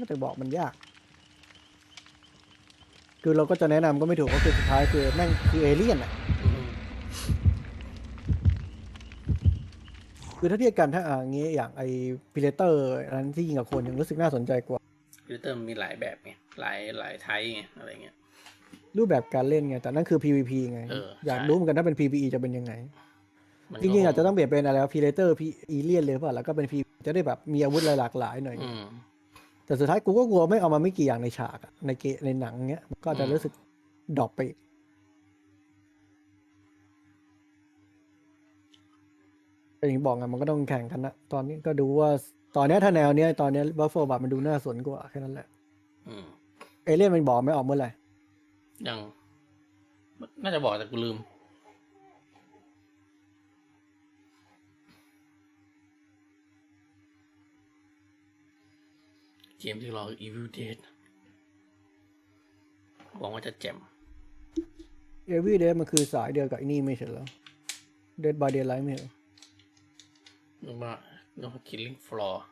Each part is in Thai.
ก็ถึงบอกมันยาก คือเราก็จะแนะนำก็ไม่ถูกก็คือสุดท้ายคือแม่งคือเอเลี่ยนอะอืมคือถ้าเทียบกันถ้าอ่างี้อย่างไอพิเลเตอร์อันนั้นที่ยิงกับคนยังรู้สึกน่าสนใจกว่าคอมพิวเตอร์มันมีหลายแบบไงหลายหลายไทป์ไงอะไรเงี้ย รูปแบบการเล่นไง แต่นั่นคือ PVP ไง เอออยากใช่ รู้เหมือนกันถ้าเป็น PVE จะเป็นยังไง มันจริงๆอาจจะต้องเปลี่ยนเป็นอะไรพิเลเตอร์พีอีเลียนเลยเปล่ะแล้วก็เป็น PVE จะได้แบบมีอาวุธหลากหลายหน่อย อืม แต่สุดท้ายกูก็กลัวไม่เอามาไม่กี่อย่างในฉากอะในเกในหนังเงี้ยมันก็จะอืมรู้สึกดรอปไปอีกแต่อย่างที่บอกไงมันก็ต้องแข่งกันนะตอนนี้ก็ดูว่าตอนเนี้ยถ้าแนวเนี้ยตอนเนี้ยบัฟเฟอร์บัตมันดูน่าสนกว่าแค่นั้นแหละอืมเอเลี่ยนมันบอกไม่ออกเมื่อไหร่ยัง น่าจะบอกแต่กูลืม เกมที่รอคือ Evil Dead หวังว่าจะแจ่มเอวีเดมันคือสายเดียวกับไอ้นี่ไม่ใช่เหรอเดดบายเดย์ไลท์ไม่ใช่เหรอนึกว่านึกว่า Killing Floor อื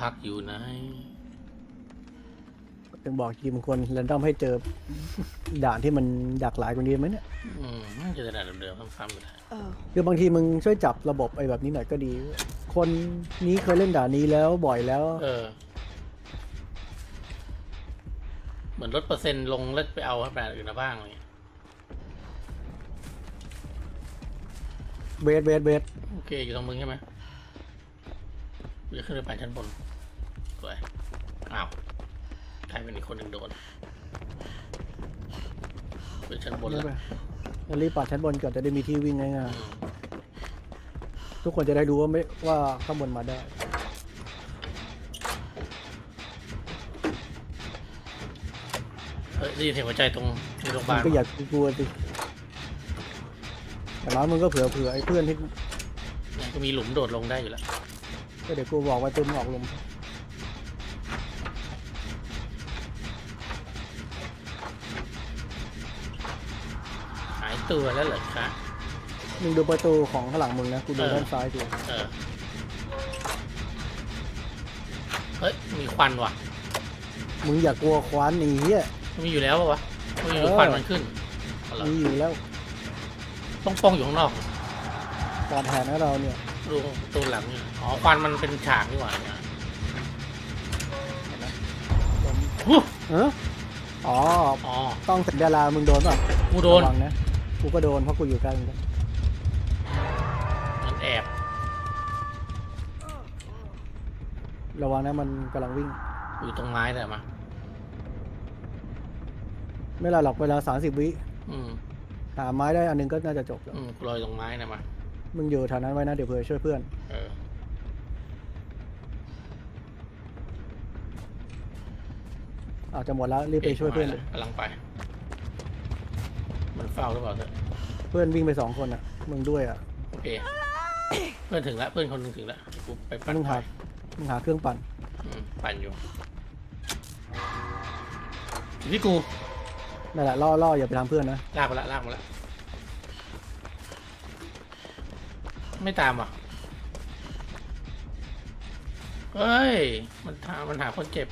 พักอยู่ไหน ถึงบอกทีมควรแรนดอมให้เจอ ด่านที่มันหลากหลายกว่านี้ไหมเนี่ย อืมน่าจะแต่เดิมๆซ้ำๆอยู่นะ Oh, คือบางทีมึงช่วยจับระบบไอ้แบบนี้หน่อยก็ดี คนนี้เคยเล่นด่านนี้แล้วบ่อยแล้ว เออ เหมือนลดเปอร์เซ็นต์ลงแล้วไปเอาแบบอื่นมาบ้างอะไรเลยเวทเวทเวทโอเคอยู่ตรงมึงใช่ไหม กูจะขึ้นไปปั่นชั้นบนสวยอ้าวใครเป็นอีกคนหนึ่งโดนขึ้นชั้นบนเดี๋ยแล้ววไปงั้นรีบปัดชั้นบนก่อนจะได้มีที่วิ่งง่ายอืมๆทุกคนจะได้รู้ว่าไม่ว่าข้างบนมาได้เฮ้ยได้ยินเสียงหัวใจตรงที่โรงพยามึบางลก็อยากกลัวสิแต่ร้านมึงก็เผื่อเผื่อไอ้เพื่อนที่เนี่ยก็มีหลุมโดดลงได้อยู่แล้ว ก็เดี๋ยวกูบอกว่าตุ้มงออกลมหายตัวแล้วเหรอคะ มึงดูประตูของข้างหลังมึงนะ กูดูเออ ด้านซ้ายดูเออ เฮ้ย มีควันว่ะ มึงอย่ากลัวควันหนีเหี้ยมันมีอยู่แล้วปะวะมันมีเออ ควันมันขึ้นเอาเหรอมีอยู่แล้วป้องป้องๆอยู่ข้างนอกปลอดแทนนะเราเนี่ย ดูตัวหลังนี่อ๋อควันมันเป็นฉากนี่หว่าเนี่ยฮู้เอออ๋ออ๋อ ต้องสัญดารามึงโดนป่ะกูโดน ระวังนะกูก็โดนเพราะกูอยู่ใกล้มึงมันแอบ ระวังนะมันกำลังวิ่ง อยู่ตรงไม้แต่มา ไม่ละหรอกเวลาสามสิบวิอืม หาไม้ได้อันหนึงก็น่าจะจบแล้ว อืมกูลอยตรงไม้นะมา มึงอยู่แถวนั้นไว้นะ เดี๋ยวเผื่อช่วยเพื่อน เออ อาจจะหมดแล้วรีบไปช่วยเพื่อนเลยกำลังไป มันเฝ้าหรือเปล่าเถอะเพื่อนวิ่งไปสองคนอะ มึงด้วยอะโอเค เพื่อนถึงแล้วเพื่อนคนหนึงถึงแล้วกูไปปั่นมึงหามึงหาเครื่องปั่น อืมปั่นอยู่อยู่ที่กูนั่นแหละล่อล่ออย่าไปทำเพื่อนนะ ลากมาละลากมาละ ไม่ตามอะเฮ้ย มันหามันหาคนเจ็บ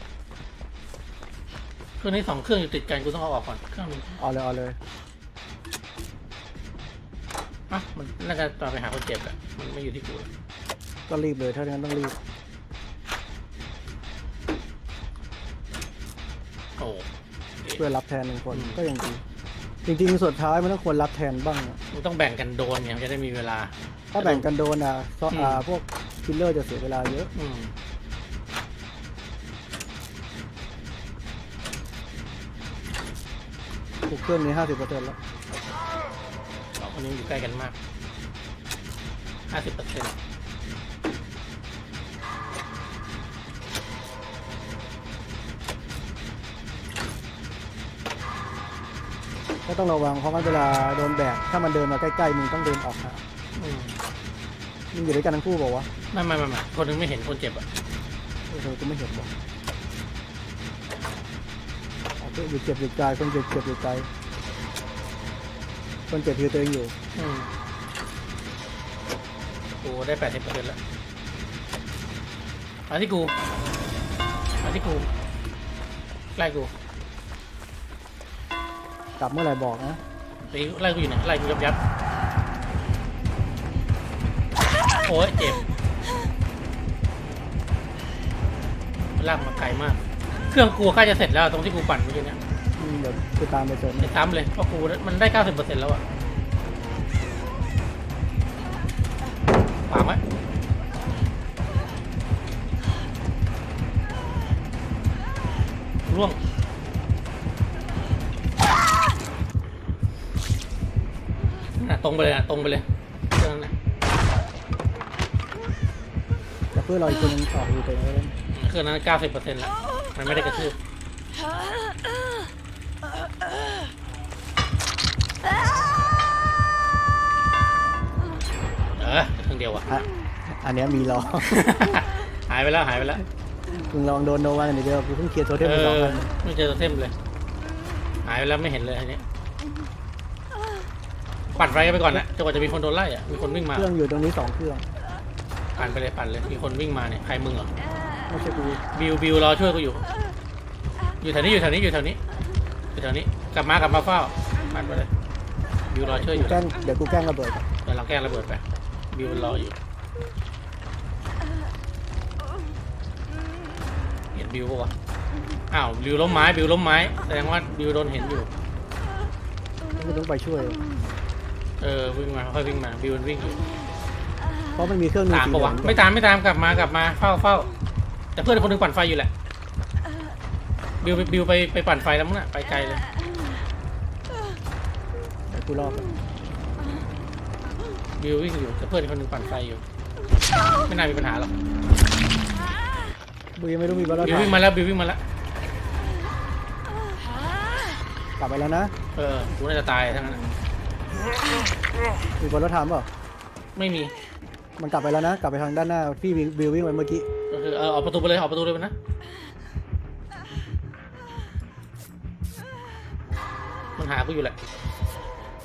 เครื่องนี้สองเครื่องอยู่ติดกันกูต้องเอาออกก่อนเครื่องนึงเอาเลยเอาเลยอะมันน่าจะตอนไปหาคนเจ็บแหละมันไม่อยู่ที่กูแล้วก็รีบเลยถ้าอย่างนั้นต้องรีบโอ้เอเพื่อรับแทนหนึ่งคนอืมก็ยังดีจริงๆสุดท้ายมันต้องควรรับแทนบ้างอะมึงต้องแบ่งกันโดนเนี่ยมันจะได้มีเวลา ถ้าแบ่งกันโดนอะก็อืมอ่าพวกคิลเลอร์จะเสียเวลาเยอะ อืมทุกเครื่องนี้ห้าสิบเปอร์เซ็นต์แล้วสองคนนี้อยู่ใกล้กันมากห้าสิบเปอร์เซ็นต์ก็ต้องระวังเพราะว่าเวลาโดนแบกถ้ามันเดินมาใกล้ๆมึงต้องเดินออกห่าง อืมมึงอยู่ด้วยกันทั้งคู่บอกว่าวไม่ไม่ไม่ไม่คนหนึงไม่เห็นคนเจ็บอะะเออกูไม่เห็นบอกอ๋อก็อยู่เจ็บอยู่ไกลคนเจ็บเจ็บอยู่ไกลคนเจ็บคือตัวเองอยู่อืมกูได้แปดสิบเปอร์เซ็นต์แล้วมาที่กูมาที่กูไล่กูกลับเมื่อไหร่บอกนะตีไล่กูอยู่เนี่ยไล่กูยับยับโอ้ยเจ็บลากมาไกลมาก เครื่องกูใกล้จะเสร็จแล้วตรงที่กูปั่นเมื่อกี้เนี่ยอืมเดี๋ยวกูตามไปเสริมไม่ซ้ำเลยเพราะกูมันได้เก้าสิบเปอร์เซ็นต์แล้วอะวางไว้ร่วงน่ะตรงไปเลยนะตรงไปเลย พื่อเราอีกคนนึงออกอยู่ตัวเองเครื่องนั้นเก้าสิบเปอร์เซ็นต์แล้วมันไม่ได้กระทืบเออเครื่องเดียวอะอะอันเนี้ยมีรอ หายไปแล้วหายไปแล้วมึงลองโดนโนวันเดียวกูเพิ่งเคลียร์โทเทมเอไปสองอพันไม่เจอตัวเทมเลย หายไปแล้วไม่เห็นเลยอันนี้ปั่นไฟกันไปก่อนนะจนกว่าจะมีคนโดนไล่อะมีคนวิ่งมา เครื่องอยู่ตรงนี้สองเครื่อง ปั่นไปเลยปั่นเลย มีคนวิ่งมาเนี่ย ใครมึงเหรอ ไม่ใช่กูบิวบิวรอช่วยกูอยู่ อยู่แถวนี้อยู่แถวนี้อยู่แถวนี้อยู่แถวนี้ กลับมากลับมาเฝ้า ปั่นไปเลย บิวรอช่วยอกูยู่แกล้งเดี๋ยวกูแกล้งระเบิดเดี๋ยวเราแกล้งระเบิดไป บิวรออยู่ เห็นบิวปะวะ อ้าว บิวล้มไม้ บิวล้มไม้ แสดงว่าบิวโดนเห็นอยู่กูต้องไปช่วยเออวิ่งมาค่อยๆวิ่งมาบิวมันวิ่งอยู่ เพราะมันมีเครื่องหนึงตามสีปะเหลืวะองไม่ตามไม่ตามกลับมากลับมาเฝ้าเฝ้าแต่เพื่อนคนหนึงปั่นไฟอยู่แหละบิวไปบิวไปไปปั่นไฟแล้วมั้งน่ะไปไกลเลยเดี๋ยวกูรอบไปบิววิ่งอยู่แต่เพื่อนคนหนึงปั่นไฟอยู่ ไม่น่ามีปัญหาหรอกกูยังไม่รู้มีบอลลูนบิววิ่งมาแล้วบิววิ่งมาแล้วกลับไปแล้วนะเออกูน่าจะตายทั้งนั้นน่ะมีบอลลูนทามเปล่าไม่มี มันกลับไปแล้วนะ กลับไปทางด้านหน้าพี่วิววิ่งไปเมื่อกี้ก็คือเออออกประตูไปเลยออกประตูเลยนะ มันหากูอยู่แหละ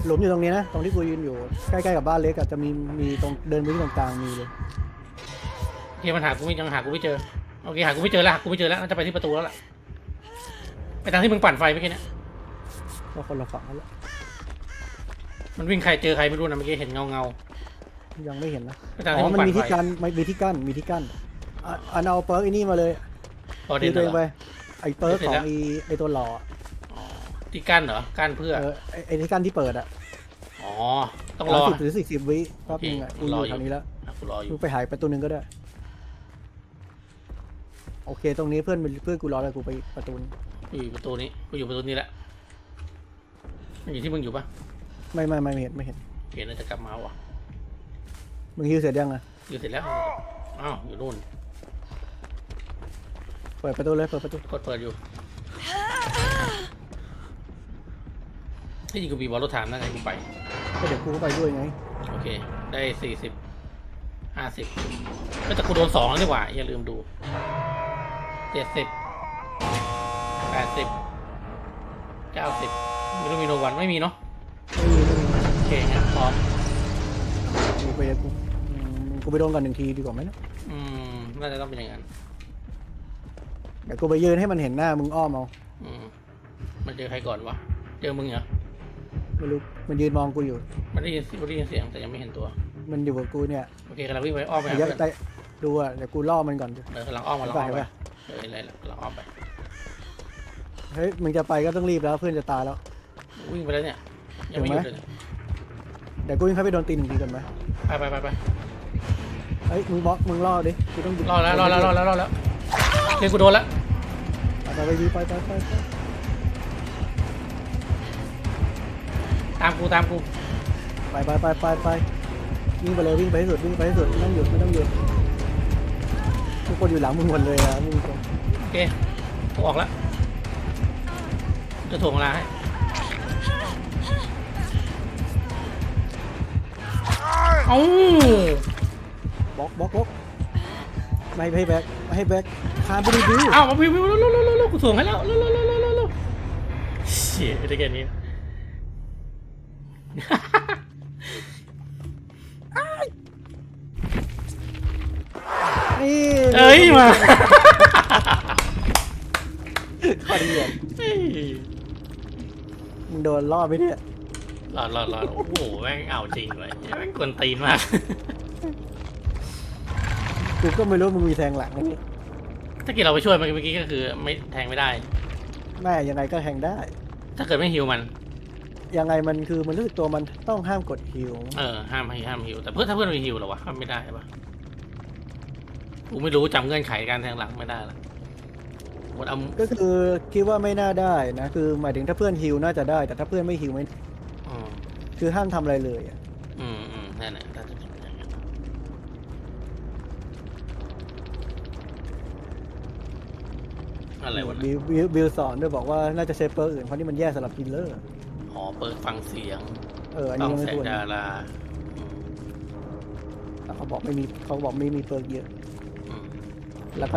หลุมอยู่ตรงนี้นะ ตรงที่กูยืนอยู่ใกล้ๆกับบ้านเล็กอะจะมีมีตรงเดินไปที่ตรงกลางมีเลยโอเคมันหากูไม่ยังหากูไม่เจอโอเคหากูไม่เจอแล้วหากูไม่เจอแล้วน่าจะไปที่ประตูแล้วล่ะไปทางที่มึงปั่นไฟเมื่อกี้เนี่ยก็คนละฝั่งแล้วมันวิ่งใครเจอใครไม่รู้นะเมื่อกี้เห็นเงาเงา ยังไม่เห็นนะๆไปทางอ๋ที่อมึงมันปั่นมีไฟที่กั้นไม่มีที่กั้นมีที่กั้นอะอันเอาเปิร์กไอ้นี่มาเลยพอเด่คืนอตัวเองเหรไปอไอ้เปิร์กเสร็จขอแล้งวไอ้ไอ้ตัวหล่ออะอ๋อที่กั้นเหรอ กั้นเพื่อ เออไอ้ไอ้ที่กั้นที่เปิดอะอ๋อ ต้องรอ สิบหรือสี่สิบวิแป๊บนึงอะโอกูเคอรอยู่อยู่แถวนี้แล้วอะกูรออยู่กูไปหายประตูหนึ่งก็ได้ โอเค ตรงนี้เพื่อนเพื่อนกูรอแล้วกูไปประตูนี้กูอยู่ประตูนี้ กูอยู่ประตูนี้แหละมันอยู่ที่มึงอยู่ปะไม่ไม่ไม่ไม่เห็นไม่เห็น เห็นแล้วจะกลับมาวะ มึงฮิวเสร็จยังอะอยู่เสร็จแล้ว อ้าว อยู่นู่นเปิดประตูเลยเปิดประตูกดเปิดอยู่ที่จริงกูมีบอลรถถามนั่นไงกูไป ก็เดี๋ยวกูก็ไปด้วยไง โอเค ได้สี่สิบห้าสิบก็จะกูโดนสองแล้วดีกว่า อย่าลืมดูเจ็ดสิบแปดสิบเก้าสิบไม่รู้มีโนวันไม่มีเนาะไม่มีไม่มีโอเคงั้นพร้อม กูไปกูอืมกู ไปโดนก่อนหนึ่งทีดีกว่าไหมนะอืมน่าจะต้องเป็นอย่างนั้นเดี๋ยวกูไปยืนให้มันเห็นหน้ามึงอ้อมเอาอืมมันเจอใครก่อนวะเจอมึงเหรอไม่รู้มันยืนมองกูอยู่ มันได้ยินมันได้ยินเสียงแต่ยังไม่เห็นตัวมันอยู่กับกูเนี่ยโอเคกำลังวิ่งไปอ้อมไปหาเดี๋ยวเพื่อนแต่ดูอะเดี๋ยวกูล่อมันก่อนเออกำลังอ้อมกำลังอ้อมไปไปไปเอออะไรล่ะกำลังอ้อมไปเฮ้ยมึงจะไปก็ต้องรีบแล้วเพื่อนจะตายแล้ว วิ่งไปแล้วเนี่ยยังไม่หยุดเลยเนี่ยเดี๋ยวกูวิ่งเข้าไปโดนตีหนึ่งทีกันไหมไปไปไปไป เฮ้ยมึงบล็อกมึงล่อดิกูต้องรอแล้วรอแล้วรอแล้วรอแล้วเรียนกูโดนแล้วไปไปไปไปไปไปตามกูตามกูไปไปไปไปไปวิ่งไปเลยวิ่งไปให้สุดวิ่งไปให้สุดไม่ต้องหยุดไม่ต้องหยุดทุกคนอยู่หลังมึงหมดเลยอะมึงตรงโอเคกูออกแล้วจะถ่วงเวลาให้เอ้า บล็อกบล็อกบล็อกไม่ให้แบ็คไม่ให้แบ็คานไปดิบิวอ้าวิววิวเร็วเร็วเร็วเร็วกูถ่งให้แล้วเร็วเร็วเร็วเร็วเร็วเร็วเชี่ยได้แค่นี้นี่เอ้ยมาขอดีอะเฮ้ยมึงโดนล่อไปเนี่ยรอดรอดรอดโอ้โห แม่งเอาจริงเลยแม่งกวนตีนมาก กูก็ไม่รู้มึงมีแทงหลังนะนี่ถ้าเกิดเราไปช่วยมันเมื่อกี้ก็คือ ไม่แทงไม่ได้แม่ยังไงก็แทงได้ ถ้าเกิดไม่ฮิวมัน ยังไงมันคือมันรู้สึกตัวมันต้องห้ามกดฮิวเออห้ามให้ห้ามฮิวแต่เพื่อนถ้าเพื่อนมีฮิวเหรอวะห้ามไม่ได้ปะกูไม่รู้จำเงื่อนไขการแทงหลังไม่ได้ละหมดเอาก็คือคิดว่าไม่น่าได้นะคือหมายถึงถ้าเพื่อนฮิวน่าจะได้ แต่ถ้าเพื่อนไม่ฮิวไม่ อืมคือห้ามทำอะไรเลยอะ อืมอืมนั่นแหละถ้าจะเป็น อย่างนั้นอะไรวะเนี่ยบิวบิวบิวสอนด้วยบอกว่าน่าจะใช้เปอร์อื่นเพราะนี่มันแย่สำหรับฮิลเลอร์อ๋อเปิดฟังเสียงเอออันต้อนี้งยังไม่แสงควรดาราอืมแต่เขาบอกไม่มีเขาบอกไม่มีเปอร์เยอะอืม แล้วก็